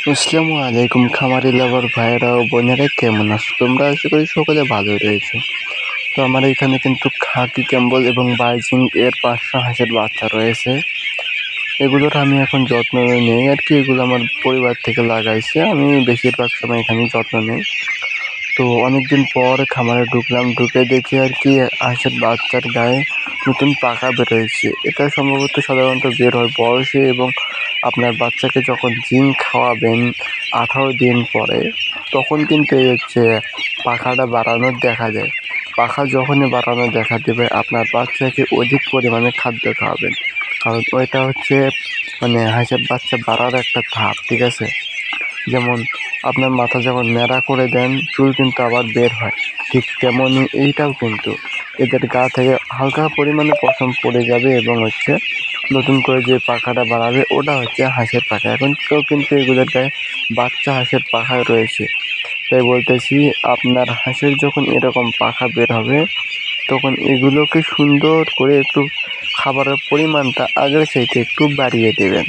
আসসালামু আলাইকুম খামারি লাভার ভাইয়েরা ও বোনেরা, কেমন আছো তোমরা? আশা করি সকলে ভালো রয়েছে। তো আমার এখানে কিন্তু খাকি ক্যাম্বল এবং বাইজিং এর পাঁচশো হাঁসের বাচ্চা রয়েছে। এগুলোর আমি এখন যত্ন নেই। আর কি এগুলো আমার পরিবার থেকে লাগাইছে। আমি বেশিরভাগ সময় এখানে যত্ন নেই। তো অনেকদিন পর খামারে ঢুকলাম। ঢুকে দেখি আর কি হাঁসের বাচ্চার গায়ে নতুন পাখা বেরোয়েছে এটা সম্ভবত সাধারণত বের হয় বয়সে এবং আপনার বাচ্চাকে যখন জিঙ্ক খাওয়াবেন আঠারো দিন পরে, তখন কিন্তু এই হচ্ছে পাখাটা বাড়ানোর দেখা যায়। পাখা যখনই বাড়ানো দেখা দেবে, আপনার বাচ্চাকে অধিক পরিমাণে খাদ্য খাওয়াবেন। কারণ ওইটা হচ্ছে মানে হাঁসের বাচ্চা বাড়ার একটা ধাপ, ঠিক আছে? যেমন আপনার মাথা যখন ন্যাড়া করে দেন, চুল কিন্তু আবার বের হয়। ঠিক তেমনই এইটাও কিন্তু এদের গা থেকে হালকা পরিমাণে পশম পড়ে যাবে এবং হচ্ছে নতুন করে যে পাখাটা বাড়াবে ওটা হচ্ছে হাঁসের পাখা। এখন তো কিন্তু এগুলোর গায়ে বাচ্চা হাঁসের পাখা রয়েছে। তাই বলতেছি, আপনার হাঁসের যখন এরকম পাখা বের হবে, তখন এগুলোকে সুন্দর করে একটু খাবারের পরিমাণটা আগের চাইতে একটু বাড়িয়ে দেবেন।